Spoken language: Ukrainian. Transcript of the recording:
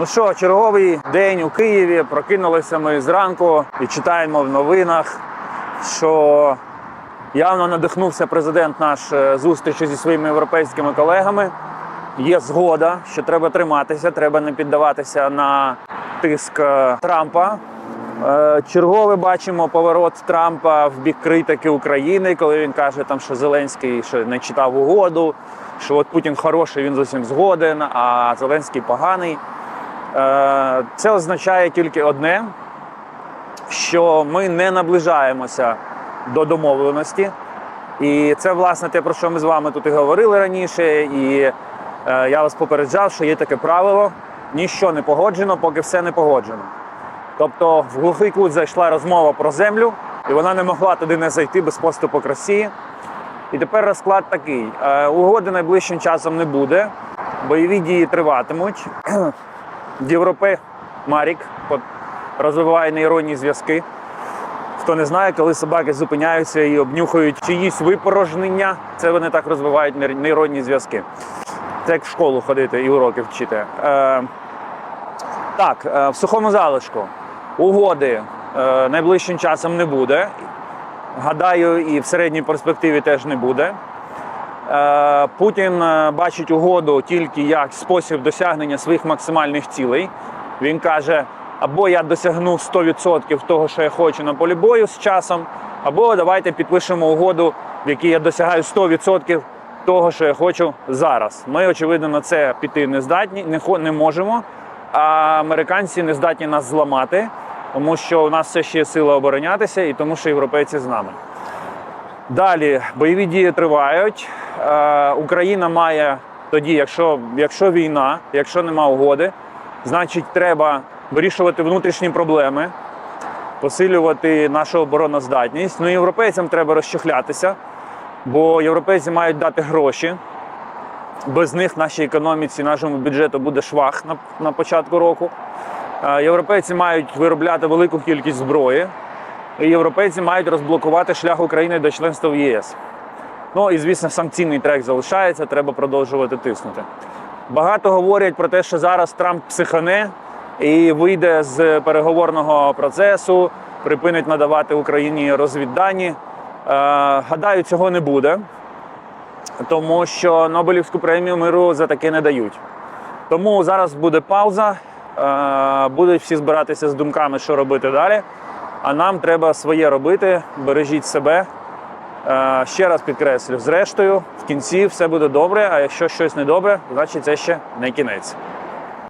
Ну що, черговий день у Києві. Прокинулися ми зранку і читаємо в новинах, що явно надихнувся президент наш е, зустрічі зі своїми європейськими колегами. Є згода, що треба триматися, треба не піддаватися на тиск е, Трампа. Е, Чергове бачимо поворот Трампа в бік критики України, коли він каже, там, що Зеленський ще не читав угоду, що от Путін хороший, він з усім згоден, а Зеленський поганий. Е, Це означає тільки одне, що ми не наближаємося до домовленості. І це, власне, те, про що ми з вами тут і говорили раніше. І е, я вас попереджав, що є таке правило: ніщо не погоджено, поки все не погоджено. Тобто в глухий кут зайшла розмова про землю, і вона не могла туди не зайти без поступок Росії. І тепер розклад такий: Е, угоди найближчим часом не буде, бойові дії триватимуть. Європе Марік розвиває нейронні зв'язки. Хто не знає, коли собаки зупиняються і обнюхають чиїсь випорожнення, це вони так розвивають нейронні зв'язки. Це як в школу ходити і уроки вчити. Е, так, е, в сухому залишку угоди е, найближчим часом не буде. Гадаю, і в середній перспективі теж не буде. Е, Путін е, бачить угоду тільки як спосіб досягнення своїх максимальних цілей. Він каже: або я досягну 100% того, що я хочу на полі бою з часом, або давайте підпишемо угоду, в якій я досягаю 100% того, що я хочу зараз. Ми, очевидно, на це піти не здатні, не, не можемо. А американці не здатні нас зламати, тому що у нас все ще є сила оборонятися, і тому що європейці з нами. Далі бойові дії тривають. Е, Україна має тоді, якщо, якщо війна, якщо нема угоди, значить треба вирішувати внутрішні проблеми, посилювати нашу обороноздатність. Ну, європейцям треба розчехлятися, бо європейці мають дати гроші. Без них нашій економіці, нашому бюджету буде швах на, на початку року. Е, Європейці мають виробляти велику кількість зброї, європейці мають розблокувати шлях України до членства в ЄС. Ну і звісно, санкційний трек залишається, треба продовжувати тиснути. Багато говорять про те, що зараз Трамп психане і вийде з переговорного процесу, припинить надавати Україні розвіддані. Е, гадаю, цього не буде, тому що Нобелівську премію миру за таке не дають. Тому зараз буде пауза, е, будуть всі збиратися з думками, що робити далі. А нам треба своє робити, бережіть себе. Е, Ще раз підкреслю, зрештою, в кінці все буде добре, а якщо щось не добре, значить це ще не кінець.